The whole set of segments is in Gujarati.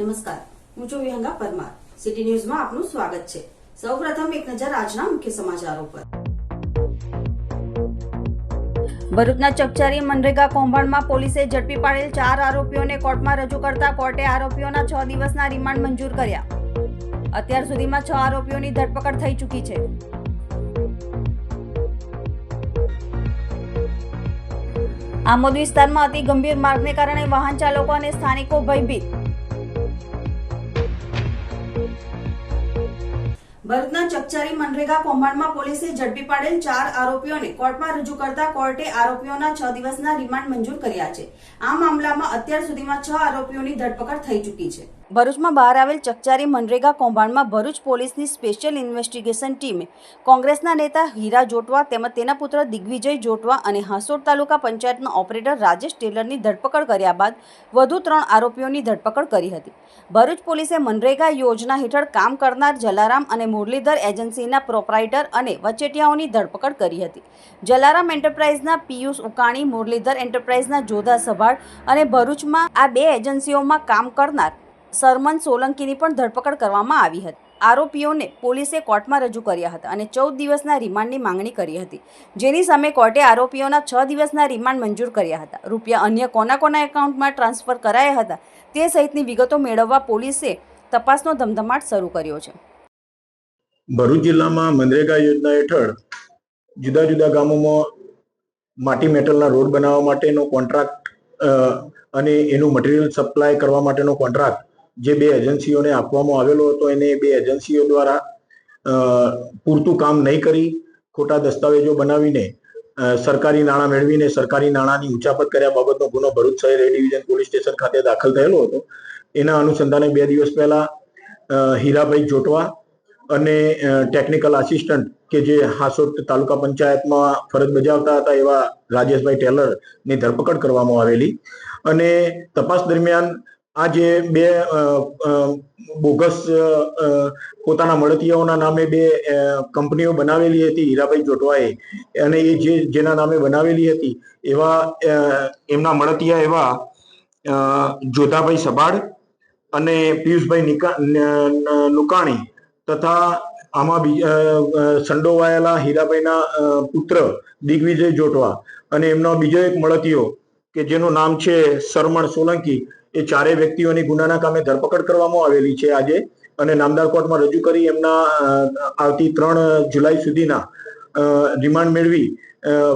નમસ્કાર. હું છું વિહંગા પરમાર. સિટી ન્યૂઝમાં આપનું સ્વાગત છે. સૌપ્રથમ એક નજર આજના મુખ્ય સમાચારો પર. ભરૂચના ચકચારી મનરેગા કૌભાંડમાં પોલીસે ઝડપી પાડેલ ચાર આરોપીઓને કોર્ટમાં રજૂ કરતા કોર્ટે આરોપીઓના છ દિવસના રિમાન્ડ મંજૂર કર્યા. અત્યાર સુધીમાં છ આરોપીઓની ધરપકડ થઈ ચૂકી છે. આમોદ વિસ્તારમાં અતિ ગંભીર માર્ગને કારણે વાહન ચાલકો અને સ્થાનિકો ભયભીત. ભરતના ચકચારી મનરેગા કૌભાંડમાં પોલીસે ઝડપી પાડેલ ચાર આરોપીઓને કોર્ટમાં રજૂ કરતા કોર્ટે આરોપીઓના છ દિવસના રિમાન્ડ મંજૂર કર્યા છે. આ મામલામાં અત્યાર સુધીમાં છ આરોપીઓની ધરપકડ થઈ ચૂકી છે. ભરૂચમાં બહાર આવેલ ચકચારી મનરેગા કૌભાંડમાં ભરૂચ પોલીસની સ્પેશિયલ ઇન્વેસ્ટિગેશન ટીમે કોંગ્રેસના નેતા હીરા જોટવા તેમજ તેના પુત્ર દિગ્વિજય જોટવા અને હાંસોડ તાલુકા પંચાયતના ઓપરેટર રાજેશ ટેલરની ધરપકડ કર્યા બાદ વધુ ત્રણ આરોપીઓની ધરપકડ કરી હતી. ભરૂચ પોલીસે મનરેગા યોજના હેઠળ કામ કરનાર જલારામ અને મુરલીધર એજન્સીના પ્રોપરાઇટર અને વચેટિયાઓની ધરપકડ કરી હતી. જલારામ એન્ટરપ્રાઇઝના પિયુષ ઉકાણી, મુરલીધર એન્ટરપ્રાઇઝના જોધા સભાડ અને ભરૂચમાં આ બે એજન્સીઓમાં કામ કરનાર સરમન સોલંકીની પણ ધરપકડ કરવામાં આવી હતી. આરોપીઓને પોલીસે કોર્ટમાં રજૂ કર્યા હતા અને ચૌદ દિવસના રિમાન્ડની માંગણી કરી હતી. જેની સામે કોર્ટે આરોપીઓના છ દિવસના રિમાન્ડ મંજૂર કર્યા હતા. રૂપિયા અન્ય કોના કોના એકાઉન્ટમાં ટ્રાન્સફર કરાયા હતા તે સહિતની વિગતો મેળવવા પોલીસે તપાસનો ધમધમાટ શરૂ કર્યો છે. ભરૂચ જિલ્લામાં મનરેગા યોજના હેઠળ જુદા જુદા ગામોમાં માટી મેટલના રોડ બનાવવા માટેનો કોન્ટ્રાક્ટ અને એનું મટીરિયલ સપ્લાય કરવા માટેનો કોન્ટ્રાક્ટ જે બે એજન્સીઓને આપવામાં આવેલો હતો, એને બે એજન્સીઓ દ્વારા પૂરતું કામ નહીં કરી, ખોટા દસ્તાવેજો બનાવીને સરકારી નાણાં મેળવીને, સરકારી નાણાંની ઉચાપત કર્યા બાબતનો ગુનો ભરૂચ શહેર એ ડિવિઝન પોલીસ સ્ટેશન ખાતે દાખલ થયેલો હતો. એના અનુસંધાને બે દિવસ પહેલા હીરાભાઈ જોટવા અને ટેકનિકલ આસિસ્ટન્ટ કે જે હાસોટ તાલુકા પંચાયતમાં ફરજ બજાવતા હતા એવા રાજેશભાઈ ટેલરની ધરપકડ કરવામાં આવેલી. અને તપાસ દરમિયાન આ જે બે બોગસ પોતાના મળતિયાઓના નામે બે કંપનીઓ બનાવેલી હતી, હીરાભાઈ જોટવાએ. અને એ જે, જેના નામે બનાવેલી હતી, એવા એમના મળતિયા એવા જોધાભાઈ સબાડ અને પિયુષભાઈ નિકા નુકાણી તથા આમાં સંડોવાયેલા હીરાભાઈના પુત્ર દિગ્વિજય જોટવા અને એમનો બીજો એક મળતિયો કે જેનું નામ છે સરમણ સોલંકી એ ચારેય વ્યક્તિઓની ગુનાના કામે ધરપકડ કરવામાં આવેલી છે આજે. અને નામદાર કોર્ટમાં રજૂ કરી એમના આવતી ત્રણ જુલાઈ સુધીના રિમાન્ડ મેળવી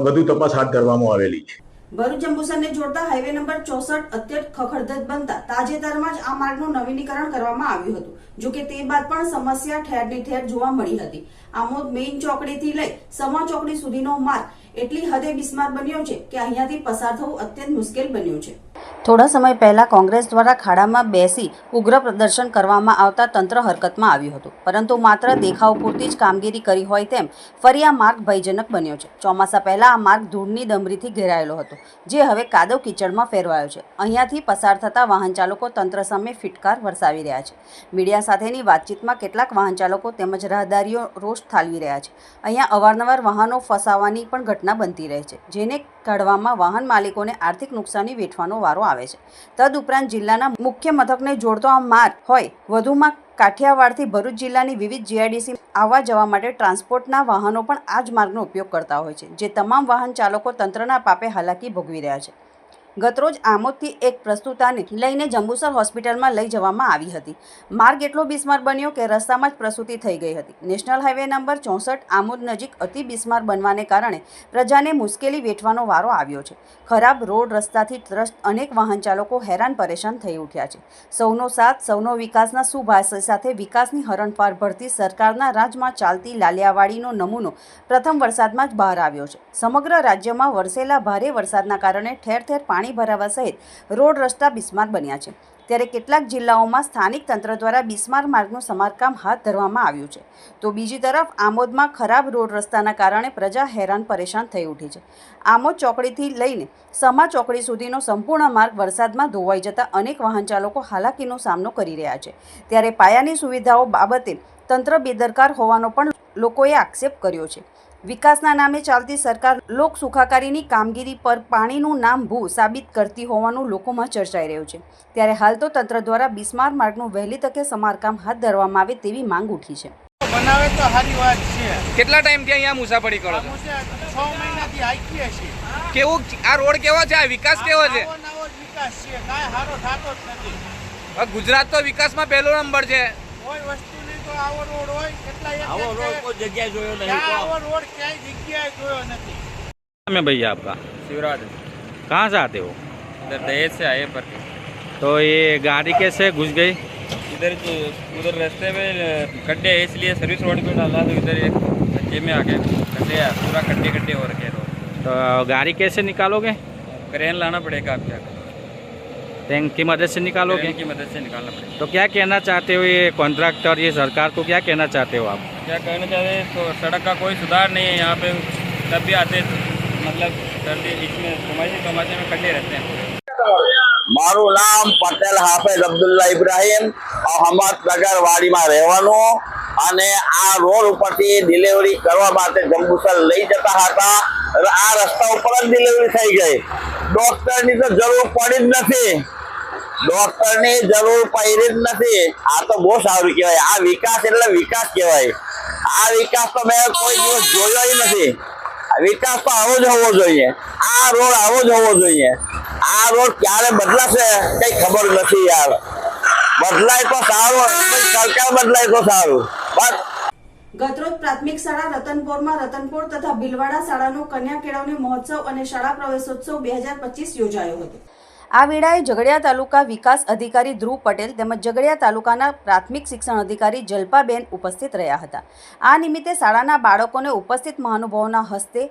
વધુ તપાસ હાથ ધરવામાં આવેલી છે. ભરૂચ જંબુસરને જોડતા હાઈવે નંબર ચોસઠ અત્યંત ખખડધજ બનતા તાજેતરમાં જ આ માર્ગનું નવીનીકરણ કરવામાં આવ્યું હતું, જો કે તે બાદ પણ સમસ્યા ઠેરની ઠેર જોવા મળી હતી. આમોદ મેઇન ચોકડીથી લઈ સમા ચોકડી સુધીનો માર્ગ એટલી હદે બિસ્માર બન્યો છે કે અહીંયાથી પસાર થવું અત્યંત મુશ્કેલ બન્યું છે. થોડા સમય પહેલાં કોંગ્રેસ દ્વારા ખાડામાં બેસી ઉગ્ર પ્રદર્શન કરવામાં આવતા તંત્ર હરકતમાં આવ્યું હતું. પરંતુ માત્ર દેખાવ પૂરતી જ કામગીરી કરી હોય તેમ ફરી આ માર્ગ ભયજનક બન્યો છે. ચોમાસા પહેલાં આ માર્ગ ધૂળની ડમરીથી ઘેરાયેલો હતો, જે હવે કાદવ કીચડમાં ફેરવાયો છે. અહીંયાથી પસાર થતા વાહન ચાલકો તંત્ર સામે ફિટકાર વરસાવી રહ્યા છે. મીડિયા સાથેની વાતચીતમાં કેટલાક વાહન ચાલકો તેમજ રાહદારીઓ રોષ ઠાલવી રહ્યા છે. અહીંયા અવારનવાર વાહનો ફસાવાની પણ ઘટના બનતી રહે છે, જેને કાઢવામાં વાહન માલિકોને આર્થિક નુકસાની વેઠવાનો વારો આવે છે. તદુપરાંત જિલ્લાના મુખ્ય મથકને જોડતો આ માર્ગ હોય, વધુમાં કાઠિયાવાડથી ભરૂચ જિલ્લાની વિવિધ જીઆઈડીસી આવવા જવા માટે ટ્રાન્સપોર્ટના વાહનો પણ આ જ માર્ગનો ઉપયોગ કરતા હોય છે, જે તમામ વાહન ચાલકો તંત્રના પાપે હાલાકી ભોગવી રહ્યા છે. ગતરોજ આમોદથી એક પ્રસ્તુતાને લઈને જંબુસર હોસ્પિટલમાં લઈ જવામાં આવી હતી. માર્ગ એટલો બિસ્માર બન્યો કે રસ્તામાં જ પ્રસૂતિ થઈ ગઈ હતી. નેશનલ હાઈવે નંબર ચોસઠ આમોદ નજીક અતિ બિસ્માર બનવાને કારણે પ્રજાને મુશ્કેલી વેઠવાનો વારો આવ્યો છે. ખરાબ રોડ રસ્તાથી ત્રસ્ત અનેક વાહન ચાલકો હેરાન પરેશાન થઈ ઉઠ્યા છે. સૌનો સાથ, સૌનો વિકાસના સુભાષ સાથે વિકાસની હરણફાર ભરતી સરકારના રાજમાં ચાલતી લાલિયાવાડીનો નમૂનો પ્રથમ વરસાદમાં જ બહાર આવ્યો છે. સમગ્ર રાજ્યમાં વરસેલા ભારે વરસાદના કારણે ઠેર ઠેર પાણી ભરાવા સહિત રોડ રસ્તા બિસ્માર બન્યા છે. ત્યારે કેટલાક જિલ્લાઓમાં સ્થાનિક તંત્ર દ્વારા બિસ્માર માર્ગનું સમારકામ હાથ ધરવામાં આવ્યું છે. તો બીજી તરફ આમોદમાં ખરાબ રોડ રસ્તાના કારણે પ્રજા હેરાન પરેશાન થઈ ઉઠી છે. આમોદ ચોકડીથી લઈને સમા ચોકડી સુધીનો સંપૂર્ણ માર્ગ વરસાદમાં ધોવાઈ જતા અનેક વાહન ચાલકો હાલાકીનો સામનો કરી રહ્યા છે. ત્યારે પાયાની સુવિધાઓ બાબતે તંત્ર બેદરકાર હોવાનો પણ લોકોએ આક્ષેપ કર્યો છે. વિકાસના નામે ચાલતી સરકાર લોક સુખાકારીની કામગીરી પર પાણીનું નામ ભૂ સાબિત કરતી હોવાનું લોકોમાં ચર્ચાઈ રહ્યું છે. ત્યારે હાલ તો તંત્ર દ્વારા બિસ્માર માર્ગનું વહેલી તકે સમારકામ હાથ ધરવામાં આવે તેવી માંગ ઉઠી છે. બનાવે તો સારી વાત છે. કેટલા ટાઈમથી અહીંયા મુસાફરી કરો છો? છ મહિનાથી હાઈકીએ છીએ. કેવું આ રોડ કેવો છે? આ વિકાસ કેવો છે? નવો વિકાસ છે. કાંઈ સારો થતો જ નથી. ગુજરાત તો વિકાસમાં પહેલો નંબર છે. કોઈ વસ્તુની તો આવો રોડ હોય. આવો એક रोड છે. कोई जगह जो नहीं ત્યાં तो આવો રોડ ક્યાંય જગ્યાએ જોયો નથી नाम है भैया आपका शिवराज कहाँ से आते हो इधर दहेज से आए पर तो ये गाड़ी कैसे घुस गई इधर जो उधर रास्ते में गड्ढे है इसलिए सर्विस रोड पे डाला तो इधर एक गड्ढे में आ गए गड्ढे है, पूरा गड्ढे गड्ढे हो रखे रोड तो गाड़ी कैसे निकालोगे क्रेन लाना पड़ेगा आप क्या टैंक की मदद से निकालोगे क्रेन की मदद से निकालना पड़ेगा तो क्या कहना चाहते हो ये कॉन्ट्रैक्टर ये सरकार को क्या कहना चाहते हो आप क्या कहना चाहते हैं तो सड़क का कोई सुधार नहीं है यहाँ पे तब भी आते मतलब सर्दी इसमें चौमासी चौमासे में गड्ढे रहते हैं મારું નામ પટેલ હાફેઝ અબ્દુલ્લા ઇબ્રાહીમ અહમદનગર વાડીમાં રહેવાનું અને આ રોડ ઉપરથી ડિલિવરી કરવા માટે જંબુસર લઈ જતા હતા અને આ રસ્તા ઉપર જ ડિલિવરી થઈ ગઈ ડોક્ટરની તો જરૂર પડી જ નથી ડોક્ટરની જરૂર પડી જ નથી. આ તો બહુ સારું કહેવાય. આ વિકાસ એટલે વિકાસ કહેવાય. આ વિકાસ તો મેં કોઈ દિવસ જોયો નથી. વિકાસ તો આવો જ હોવો જોઈએ. આ રોડ આવો જ હોવો જોઈએ. આ રોડ ક્યારે બદલાશે કઈ ખબર નથી યાર. બદલાય તો સારું સરકાર બદલાય તો સારું. બસ. ગતરોજ પ્રાથમિક શાળા રતનપોરમાં રતનપોર તથા ભીલવાડા શાળાનો કન્યા કેળવણી મહોત્સવ અને શાળા પ્રવેશોત્સવ બે હજાર પચીસ યોજાયો હતો. આ વેળાએ ઝઘડિયા તાલુકા વિકાસ અધિકારી ધ્રુવ પટેલ તેમજ ઝઘડિયા તાલુકાના પ્રાથમિક શિક્ષણ અધિકારી જલ્પાબેન ઉપસ્થિત રહ્યા હતા. આ નિમિત્તે શાળાના બાળકોને ઉપસ્થિત મહાનુભાવોના હસ્તે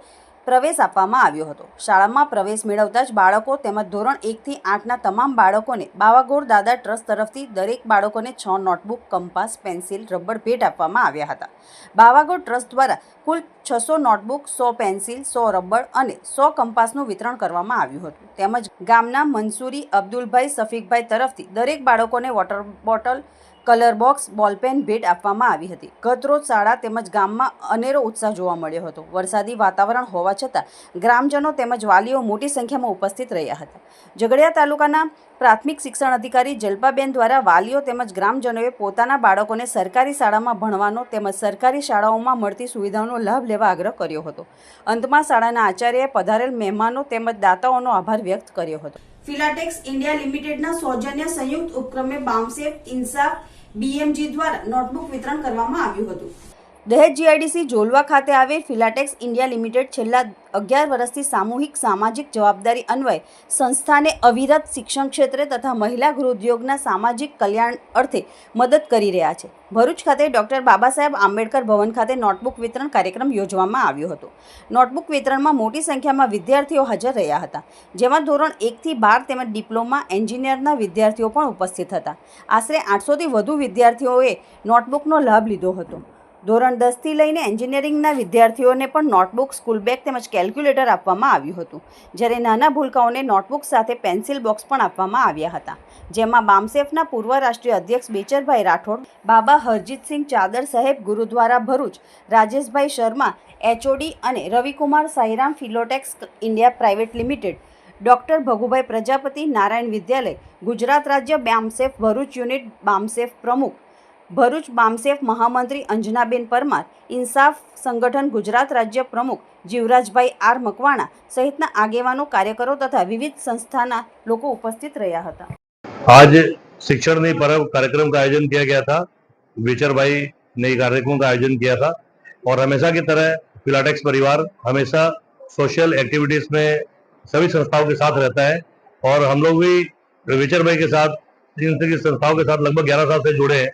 પ્રવેશ આપવામાં આવ્યો હતો. શાળામાં પ્રવેશ મેળવતા જ બાળકો તેમજ ધોરણ એકથી આઠના તમામ બાળકોને બાવાગોર દાદા ટ્રસ્ટ તરફથી દરેક બાળકોને છ નોટબુક, કંપાસ, પેન્સિલ, રબર ભેટ આપવામાં આવ્યા હતા. બાવાગોર ટ્રસ્ટ દ્વારા કુલ છસો નોટબુક, સો પેન્સિલ, સો રબર અને સો કંપાસનું વિતરણ કરવામાં આવ્યું હતું. તેમજ ગામના મંસૂરી અબ્દુલભાઈ, સફીકભાઈ તરફથી દરેક બાળકોને water bottle colour box ball pen ભેટ આપવામાં આવી હતી. ગતરોજ શાળા તેમજ ગામમાં અનેરો ઉત્સાહ જોવા મળ્યો હતો. વરસાદી વાતાવરણ હોવા છતાં ગ્રામજનો તેમજ વાલીઓ મોટી સંખ્યામાં ઉપસ્થિત રહ્યા હતા. ઝઘડિયા તાલુકાના પ્રાથમિક શિક્ષણ અધિકારી જલ્પાબેન દ્વારા વાલીઓ તેમજ ગ્રામજનોએ પોતાના બાળકોને સરકારી શાળામાં ભણવાનો તેમજ સરકારી શાળાઓમાં મળતી સુવિધાઓનો લાભ લેવા આગ્રહ કર્યો હતો. અંતમાં શાળાના આચાર્યએ પધારેલ મહેમાનો તેમજ દાતાઓનો આભાર વ્યક્ત કર્યો હતો. ફિલાટેક્સ ઇન્ડિયા લિમિટેડના સૌજન્ય સંયુક્ત ઉપક્રમે બામસેફ ઇન્સાફ, બીએમજી દ્વારા નોટબુક વિતરણ કરવામાં આવ્યું હતું. દહેજ જીઆઈડીસી જોલવા ખાતે આવેલ ફિલાટેક્સ ઇન્ડિયા લિમિટેડ છેલ્લા અગિયાર વર્ષથી સામૂહિક સામાજિક જવાબદારી અન્વયે સંસ્થાને અવિરત શિક્ષણ ક્ષેત્રે તથા મહિલા ગૃહોદ્યોગના સામાજિક કલ્યાણ અર્થે મદદ કરી રહ્યા છે. ભરૂચ ખાતે ડૉક્ટર બાબા સાહેબ આંબેડકર ભવન ખાતે નોટબુક વિતરણ કાર્યક્રમ યોજવામાં આવ્યો હતો. નોટબુક વિતરણમાં મોટી સંખ્યામાં વિદ્યાર્થીઓ હાજર રહ્યા હતા, જેમાં ધોરણ એકથી બાર તેમજ ડિપ્લોમા એન્જિનિયરના વિદ્યાર્થીઓ પણ ઉપસ્થિત હતા. આશરે આઠસોથી વધુ વિદ્યાર્થીઓએ નોટબુકનો લાભ લીધો હતો. ધોરણ દસથી લઈને એન્જિનિયરિંગના વિદ્યાર્થીઓને પણ નોટબુક, સ્કૂલ બેગ તેમજ કેલ્ક્યુલેટર આપવામાં આવ્યું હતું. જ્યારે નાના ભૂલકાઓને નોટબુક સાથે પેન્સિલ બોક્સ પણ આપવામાં આવ્યા હતા. જેમાં બામસેફના પૂર્વ રાષ્ટ્રીય અધ્યક્ષ બેચરભાઈ રાઠોડ, બાબા હરજીતસિંહ ચાદર સાહેબ, ગુરુદ્વારા ભરૂચ, રાજેશભાઈ શર્મા, એચઓડી અને Ravikumar Sairam Filotex India private limited, doctor Bhagubhai Prajapati, Narayan Vidyalaya, Gujarat રાજ્ય બામસેફ ભરૂચ યુનિટ બામસેફ પ્રમુખ ભરૂચ બામસેફ મહામંત્રી અંજનાબેન પરમાર ઇન્સાફ સંગઠન ગુજરાત રાજ્ય પ્રમુખ જીવરાજભાઈ આર મકવાણા સહિતના આગેવાનો કાર્યકરો તથા વિવિધ સંસ્થાના લોકો ઉપસ્થિત રહ્યા હતા आज शिक्षण नहीं पर्व कार्यक्रम का आयोजन किया गया था विचर भाई ने ये कार्यक्रम का आयोजन किया था और हमेशा की तरह फिलाटेक्स परिवार हमेशा सोशल एक्टिविटीज में सभी संस्थाओं के साथ रहता है और हम लोग भी विचर भाई के साथ इन सभी संस्थाओं के साथ लगभग 11 साल से जुड़े हैं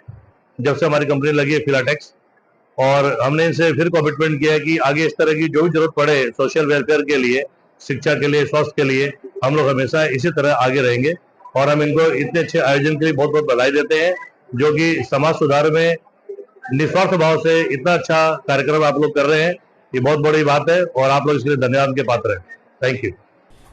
जब से हमारी कंपनी लगी है फिलाटेक्स और हमने इनसे फिर कमिटमेंट किया है कि आगे इस तरह की जो भी जरूरत पड़े सोशल वेलफेयर के लिए शिक्षा के लिए स्वास्थ्य के लिए हम लोग हमेशा इसी तरह आगे रहेंगे और हम इनको इतने अच्छे आयोजन के लिए बहुत बहुत बधाई देते हैं जो कि समाज सुधार में निस्वार्थ भाव से इतना अच्छा कार्यक्रम आप लोग कर रहे हैं ये बहुत बड़ी बात है और आप लोग इसके लिए धन्यवाद के पात्र हैं थैंक यू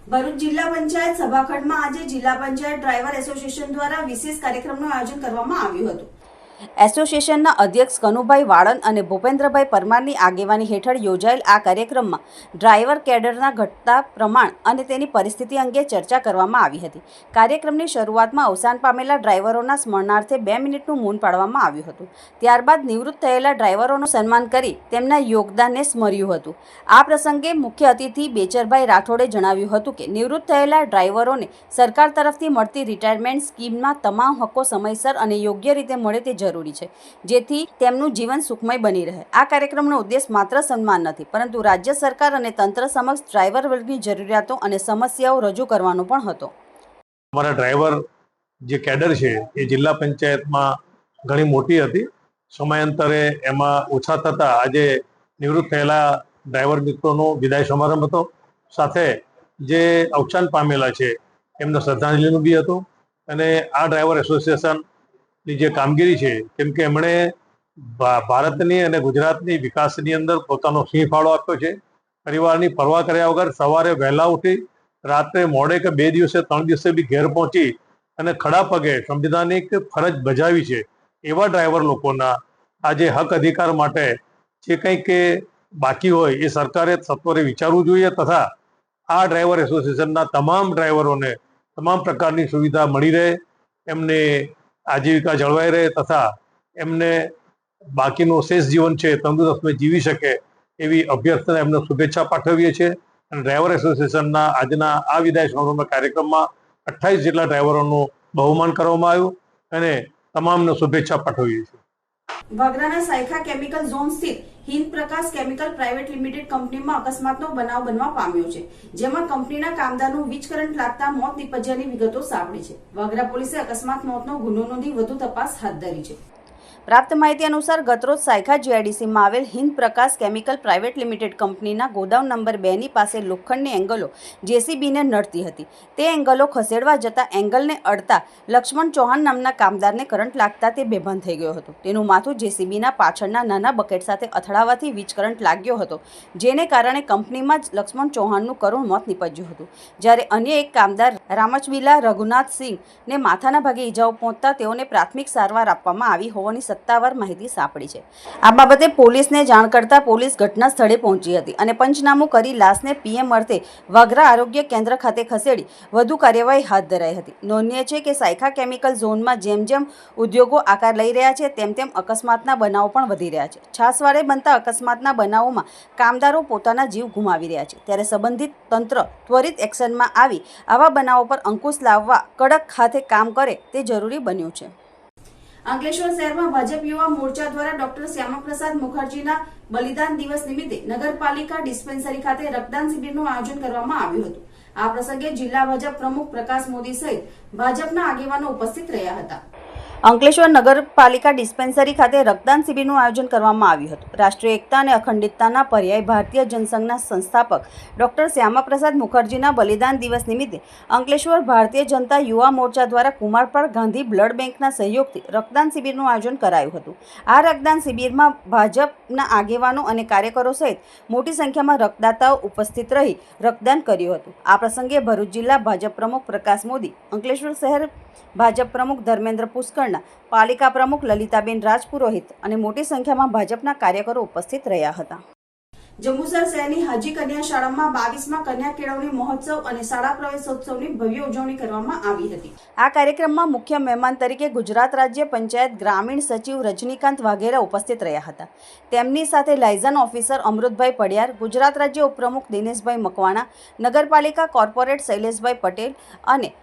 ભરૂચ જિલ્લા પંચાયત સભાખંડમાં આજે જિલ્લા પંચાયત ડ્રાઈવર એસોસિએશન દ્વારા વિશેષ કાર્યક્રમનું આયોજન કરવામાં આવ્યું હતું એસોસિએશનના અધ્યક્ષ કનુભાઈ વાળન અને ભૂપેન્દ્રભાઈ પરમારની આગેવાની હેઠળ યોજાયેલ આ કાર્યક્રમમાં ડ્રાઈવર કેડરના ઘટતા પ્રમાણ અને તેની પરિસ્થિતિ અંગે ચર્ચા કરવામાં આવી હતી. કાર્યક્રમની શરૂઆતમાં અવસાન પામેલા ડ્રાઈવરોના સ્મરણાર્થે બે મિનિટનું મૌન પાડવામાં આવ્યું હતું. ત્યારબાદ નિવૃત્ત થયેલા ડ્રાઈવરોનું સન્માન કરી તેમના યોગદાનને સ્મર્યું હતું. આ પ્રસંગે મુખ્ય અતિથિ બેચરભાઈ રાઠોડે જણાવ્યું હતું કે નિવૃત્ત થયેલા ડ્રાઈવરોને સરકાર તરફથી મળતી રિટાયરમેન્ટ સ્કીમના તમામ હક્કો સમયસર અને યોગ્ય રીતે મળે તે જરૂરી છે. જેથી તેમનું જીવન સુખમય બની રહે. આ કાર્યક્રમનો ઉદ્દેશ માત્ર સન્માન નથી, પરંતુ રાજ્ય સરકાર અને તંત્ર સમક્ષ ડ્રાઈવર વર્ગની જરૂરિયાતો અને સમસ્યાઓ રજૂ કરવાનો પણ હતો. અમારા ડ્રાઈવર જે કેડર છે, એ જિલ્લા પંચાયતમાં ઘણી મોટી હતી. સમયાંતરે એમાં ઓછા થતા આજે નિવૃત્ત થયેલા ડ્રાઈવર મિત્રોનો વિદાય સમારંભ હતો. સાથે જે અવસાન પામેલા છે, એમને શ્રદ્ધાંજલિનું બી હતું. અને આ ડ્રાઈવર એસોસિએશનની જે કામગીરી છે, કેમ કે એમણે ભારતની અને ગુજરાતની વિકાસની અંદર પોતાનો સિંહ ફાળો આપ્યો છે. પરિવારની પરવા કર્યા વગર સવારે વહેલા ઉઠી, રાત્રે મોડે કે બે દિવસે, ત્રણ દિવસે બી ઘેર પહોંચી અને ખડા પગે સંવિધાનિક ફરજ બજાવી છે, એવા ડ્રાઈવર લોકોના આજે હક અધિકાર માટે જે કંઈ કે બાકી હોય એ સરકારે સત્વરે વિચારવું જોઈએ તથા આ ડ્રાઈવર એસોસિએશનના તમામ ડ્રાઈવરોને તમામ પ્રકારની સુવિધા મળી રહે. એમને આજીવિકા જળવાઈ રહે તથા એમને બાકીનું શેષ જીવન છે તંદુરસ્ત જીવી શકે એવી અભ્યર્થના એમને શુભેચ્છા પાઠવીએ છીએ. અને ડ્રાઈવર એસોસિએશનના આજના આ વિદાય સમારંભ કાર્યક્રમમાં અઠ્ઠાવીસ જેટલા ડ્રાઈવરોનું બહુમાન કરવામાં આવ્યું અને તમામને શુભેચ્છા પાઠવીએ છીએ. વાગરાના સાયખા કેમિકલ ઝોન સ્થિત Hind Prakash chemical private limited કંપનીમાં અકસ્માતનો બનાવ બનવા પામ્યો છે, જેમાં કંપનીના કામદારનું વીજ કરંટ લાગતા મોત નિપજ્યાની વિગતો સાંપડી છે. વાગરા પોલીસે અકસ્માત મોતનો ગુનો નોંધી વધુ તપાસ હાથ ધરી છે. પ્રાપ્ત માહિતી અનુસાર ગતરોજ સાયખા જીઆઈડીસીમાં આવેલ Hind Prakash chemical private limited કંપનીના ગોદામ નંબર બેની પાસે લોખંડની એંગલો જેસીબીને નડતી હતી. તે એંગલો ખસેડવા જતા એંગલને અડતા લક્ષ્મણ ચૌહાણ નામના કામદારને કરંટ લાગતા તે બેભાન થઈ ગયો હતો. તેનું માથું જેસીબીના પાછળના નાના બકેટ સાથે અથડાવાથી વીજ કરંટ લાગ્યો હતો, જેને કારણે કંપનીમાં જ લક્ષ્મણ ચૌહાણનું કરુણ મોત નીપજ્યું હતું. જ્યારે અન્ય એક કામદાર રામચબીલા રઘુનાથસિંહને માથાના ભાગે ઈજાઓ પહોંચતા તેઓને પ્રાથમિક સારવાર આપવામાં આવી હોવાની સત્તાવાર માહિતી સાંપડી છે. આ બાબતે પોલીસને જાણ કરતાં પોલીસ ઘટના સ્થળે પહોંચી હતી અને પંચનામું કરી લાશને પીએમ અર્થે વાગરા આરોગ્ય કેન્દ્ર ખાતે ખસેડી વધુ કાર્યવાહી હાથ ધરાઈ હતી. નોંધનીય છે કે સાયખા કેમિકલ ઝોનમાં જેમ જેમ ઉદ્યોગો આકાર લઈ રહ્યા છે, તેમ તેમ અકસ્માતના બનાવો પણ વધી રહ્યા છે. છાસવારે બનતા અકસ્માતના બનાવોમાં કામદારો પોતાના જીવ ગુમાવી રહ્યા છે. ત્યારે સંબંધિત તંત્ર ત્વરિત એક્શનમાં આવી આવા બનાવો પર અંકુશ લાવવા કડક ખાતે કામ કરે તે જરૂરી બન્યું છે. અંકલેશ્વર શહેરમાં ભાજપ યુવા મોરચા દ્વારા ડોક્ટર શ્યામાપ્રસાદ મુખર્જીના બલિદાન દિવસ નિમિત્તે નગરપાલિકા ડિસ્પેન્સરી ખાતે રક્તદાન શિબિરનું આયોજન કરવામાં આવ્યું હતું. આ પ્રસંગે જિલ્લા ભાજપ પ્રમુખ પ્રકાશ મોદી સહિત ભાજપના આગેવાનો ઉપસ્થિત રહ્યા હતા. અંકલેશ્વર નગરપાલિકા ડિસ્પેન્સરી ખાતે રક્તદાન શિબિરનું આયોજન કરવામાં આવ્યું હતું. રાષ્ટ્રીય એકતા અને અખંડિતતાના પર્યાય ભારતીય જનસંઘના સંસ્થાપક ડોક્ટર શ્યામાપ્રસાદ મુખર્જીના બલિદાન દિવસ નિમિત્તે અંકલેશ્વર ભારતીય જનતા યુવા મોરચા દ્વારા કુમારપાળ ગાંધી બ્લડ બેંકના સહયોગથી રક્તદાન શિબિરનું આયોજન કરાયું હતું. આ રક્તદાન શિબિરમાં ભાજપના આગેવાનો અને કાર્યકરો સહિત મોટી સંખ્યામાં રક્તદાતાઓ ઉપસ્થિત રહી રક્તદાન કર્યું હતું. આ પ્રસંગે ભરૂચ જિલ્લા ભાજપ પ્રમુખ પ્રકાશ મોદી, અંકલેશ્વર શહેર ભાજપ પ્રમુખ ધર્મેન્દ્ર પુષ્કરના પાલિકા પ્રમુખ લલિતાબેન રાજપુરોહિત અને મોટી સંખ્યામાં ભાજપના કાર્યકરો ઉપસ્થિત રહ્યા હતા. જંબુસર શહેરની હાજી કન્યા શાળામાં બાવીસમાં કન્યા કેળવણી મહોત્સવ અને શાળા પ્રવેશોત્સવની ભવ્ય ઉજવણી કરવામાં આવી હતી. આ કાર્યક્રમમાં મુખ્ય મહેમાન તરીકે ગુજરાત રાજ્ય પંચાયત ગ્રામીણ સચિવ રજનીકાંત વાઘેરા ઉપસ્થિત રહ્યા હતા. તેમની સાથે લાયઝન ઓફિસર અમૃતભાઈ પડિયાર ગુજરાત રાજ્ય ઉપપ્રમુખ દિનેશભાઈ મકવાણા નગરપાલિકા કોર્પોરેટ શૈલેષભાઈ પટેલ અને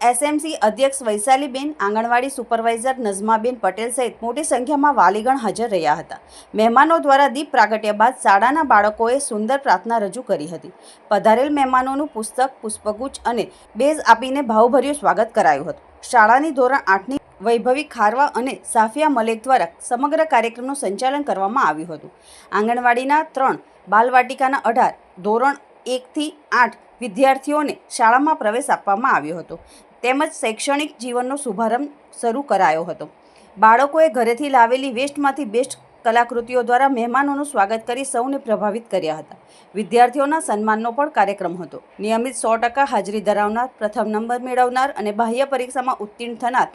એસએમસી અધ્યક્ષ વૈશાલીબેન, આંગણવાડી સુપરવાઇઝર નઝમાબેન પટેલ સહિત મોટી સંખ્યામાં વાલીગણ હાજર રહ્યા હતા. મહેમાનો દ્વારા દીપ પ્રાગટ્ય બાદ શાળાના બાળકોએ સુંદર પ્રાર્થના રજૂ કરી હતી. પધારેલ મહેમાનોનું પુસ્તક, પુષ્પગુચ્છ અને બેઝ આપીને ભાવભર્યું સ્વાગત કરાયું હતું. શાળાની ધોરણ આઠની વૈભવી ખારવા અને સાફિયા મલેક દ્વારા સમગ્ર કાર્યક્રમનું સંચાલન કરવામાં આવ્યું હતું. આંગણવાડીના ત્રણ, બાલવાટિકાના અઢાર, ધોરણ એકથી આઠ વિદ્યાર્થીઓને શાળામાં પ્રવેશ આપવામાં આવ્યો હતો. તેમજ શૈક્ષણિક જીવનનો શુભારંભ શરૂ કરાયો હતો. બાળકોએ ઘરેથી લાવેલી વેસ્ટમાંથી બેસ્ટ કલાકૃતિઓ દ્વારા મહેમાનોનું સ્વાગત કરી સૌને પ્રભાવિત કર્યા હતા. વિદ્યાર્થીઓના સન્માનનો પણ કાર્યક્રમ હતો. નિયમિત સો ટકા હાજરી ધરાવનાર, પ્રથમ નંબર મેળવનાર અને બાહ્ય પરીક્ષામાં ઉત્તીર્ણ થનાર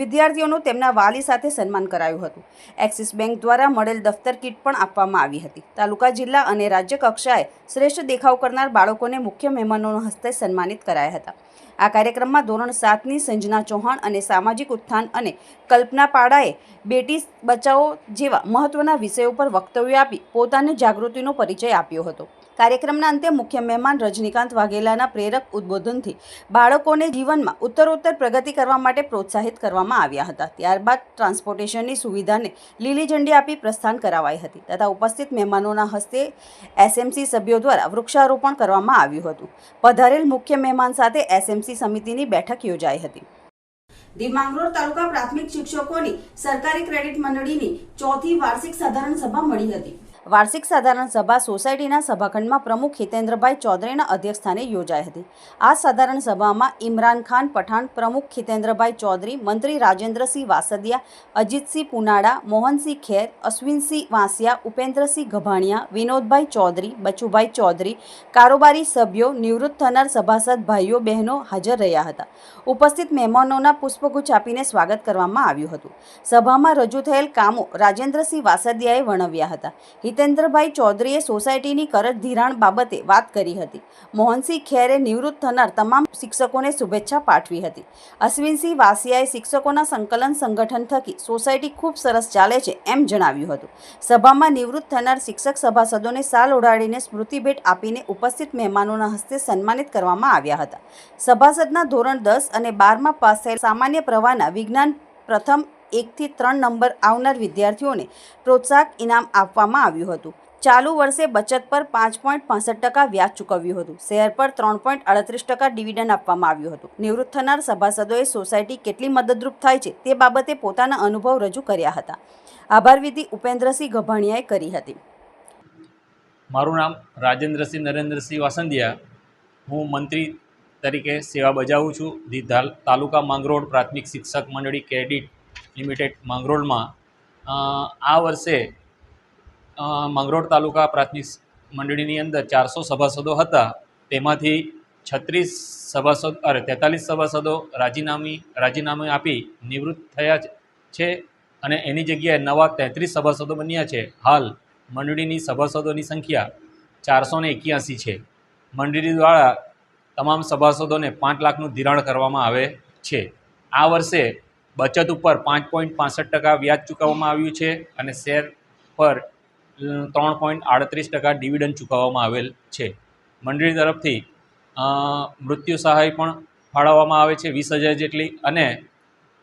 વિદ્યાર્થીઓનું તેમના વાલી સાથે સન્માન કરાયું હતું. એક્સિસ બેંક દ્વારા મળેલ દફતર કીટ પણ આપવામાં આવી હતી. તાલુકા, જિલ્લા અને રાજ્ય કક્ષાએ શ્રેષ્ઠ દેખાવ કરનાર બાળકોને મુખ્ય મહેમાનોના હસ્તે સન્માનિત કરાયા હતા. આ કાર્યક્રમમાં ધોરણ સાતની સંજના ચૌહાણ અને સામાજિક ઉત્થાન અને કલ્પના પાડાએ બેટી બચાવો જેવા મહત્વના વિષયો પર વક્તવ્ય આપી પોતાની જાગૃતિનો પરિચય આપ્યો હતો. કાર્યક્રમના અંતે મુખ્ય મહેમાન રજનીકાંત વાઘેલાના પ્રેરક ઉદ્બોધનથી બાળકોને જીવનમાં ઉત્તરોત્તર પ્રગતિ કરવા માટે પ્રોત્સાહિત કરવામાં આવ્યા હતા. ત્યારબાદ ટ્રાન્સપોર્ટેશનની સુવિધાને લીલી ઝંડી આપી પ્રસ્થાન કરાવાઈ હતી તથા ઉપસ્થિત મહેમાનોના હસ્તે એસએમસી સભ્યો દ્વારા વૃક્ષારોપણ કરવામાં આવ્યું હતું. પધારેલ મુખ્ય મહેમાન સાથે એસએમસી સમિતિની બેઠક યોજાઈ હતી. માંગરોળ તાલુકા પ્રાથમિક શિક્ષકોની સરકારી ક્રેડિટ મંડળીની ચોથી વાર્ષિક સાધારણ સભા મળી હતી. વાર્ષિક સાધારણ સભા સોસાયટીના સભાખંડમાં પ્રમુખ હિતેન્દ્રભાઈ ચૌધરીના અધ્યક્ષસ્થાને યોજાઈ હતી. આ સાધારણ સભામાં ઇમરાન ખાન પઠાણ, પ્રમુખ હિતેન્દ્રભાઈ ચૌધરી, મંત્રી રાજેન્દ્રસિંહ વાસદિયા, અજીતસિંહ પુનાડા મોહનસિંહ ખેર, અશ્વિનસિંહ વાંસિયા, ઉપેન્દ્રસિંહ ગભાણિયા, વિનોદભાઈ ચૌધરી, બચુભાઈ ચૌધરી, કારોબારી સભ્યો, નિવૃત્ત થનાર સભાસદ ભાઈઓ, બહેનો હાજર રહ્યા હતા. ઉપસ્થિત મહેમાનોના પુષ્પગુચ્છ આપીને સ્વાગત કરવામાં આવ્યું હતું. સભામાં રજૂ થયેલ કામો રાજેન્દ્રસિંહ વાસદિયાએ વર્ણવ્યા હતા. હિતેન્દ્રભાઈ ચૌધરીએ સોસાયટીની કરજ ધિરાણ બાબતે વાત કરી હતી. મોહનસિંહ ખેરે નિવૃત્ત થનાર તમામ શિક્ષકોને શુભેચ્છા પાઠવી હતી. અશ્વિનસિંહ વાસિયાએ શિક્ષકોના સંકલન સંગઠન થકી સોસાયટી ખૂબ સરસ ચાલે છે એમ જણાવ્યું હતું. સભામાં નિવૃત્ત થનાર શિક્ષક સભાસદોને સાલ ઓઢાડીને સ્મૃતિભેટ આપીને ઉપસ્થિત મહેમાનોના હસ્તે સન્માનિત કરવામાં આવ્યા હતા. સભાસદના ધોરણ દસ અને બારમાં પાસ થયેલ સામાન્ય પ્રવાહના વિજ્ઞાન પ્રથમ એકથી ત્રણ નંબર આવનાર વિદ્યાર્થીઓને પ્રોત્સાહક ઇનામ આપવામાં આવ્યું હતું. ચાલુ વર્ષે બચત પર પાંચ પોઈન્ટ પાસઠ ટકા વ્યાજ ચૂકવ્યું હતું. શેર પર ત્રણ પોઈન્ટ અડત્રીસ ટકા ડિવિડન્ડ આપવામાં આવ્યું હતું. નિવૃત્ત થનાર સભાસદોએ સોસાયટી કેટલી મદદરૂપ થાય છે તે બાબતે પોતાના અનુભવ રજૂ કર્યા હતા. આભાર વિધિ ઉપેન્દ્રસિંહ ગભાણિયાએ કરી હતી. મારું નામ રાજેન્દ્રસિંહ નરેન્દ્રસિંહ વાસંદિયા હું મંત્રી તરીકે સેવા બજાવું છું. દીધાલ તાલુકા માંગરોળ પ્રાથમિક શિક્ષક મંડળી ક્રેડિટ લિમિટેડ માંગરોળમાં આ વર્ષે મંગરોળ તાલુકા પ્રાથમિક મંડળીની અંદર ચારસો સભાસદો હતા. તેમાંથી છત્રીસ સભાસદ, અરે, તેતાલીસ સભાસદો રાજીનામી, રાજીનામું આપી નિવૃત્ત થયા છે અને એની જગ્યાએ નવા તેત્રીસ સભાસદો બન્યા છે. હાલ મંડળીની સભાસદોની સંખ્યા ચારસો ને એક્યાસી છે. મંડળી દ્વારા તમામ સભાસદોને પાંચ લાખનું ધિરાણ કરવામાં આવે છે. આ વર્ષે બચત ઉપર પાંચ પોઈન્ટ પાસઠ ટકા વ્યાજ ચૂકવવામાં આવ્યું છે અને શેર પર ત્રણ પોઈન્ટ આડત્રીસ ટકા ડિવિડન્ડ ચૂકવવામાં આવેલ છે. મંડળી તરફથી મૃત્યુ સહાય પણ ફાળવવામાં આવે છે વીસ હજાર જેટલી અને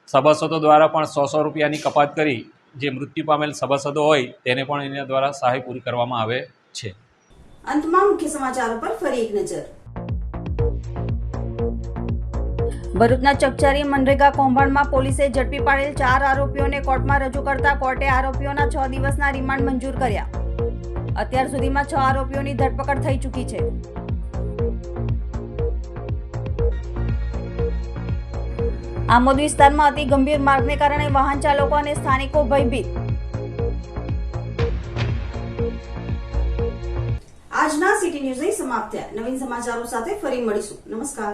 સભાસદો દ્વારા પણ સો સો રૂપિયાની કપાત કરી જે મૃત્યુ પામેલ સભાસદો હોય તેને પણ એના દ્વારા સહાય પૂરી કરવામાં આવે છે. અંતમાં મુખ્ય સમાચારો પર ફરી એક નજર. ભરૂચના ચકચારી મનરેગા કૌભાંડમાં પોલીસે ઝડપી પાડેલ ચાર આરોપીઓને કોર્ટમાં રજૂ કરતા કોર્ટે આરોપીઓના છ દિવસના રિમાન્ડ મંજૂર કર્યા. અત્યાર સુધીમાં છ આરોપીઓની ધરપકડ થઈ ચૂકી છે. આમોદ વિસ્તારમાં અતિ ગંભીર માર્ગને કારણે વાહન ચાલકો અને સ્થાનિકો ભયભીત. આજના સિટી ન્યૂઝ સમાપ્ત થયા. નવીન સમાચારો સાથે ફરી મળીશું. નમસ્કાર.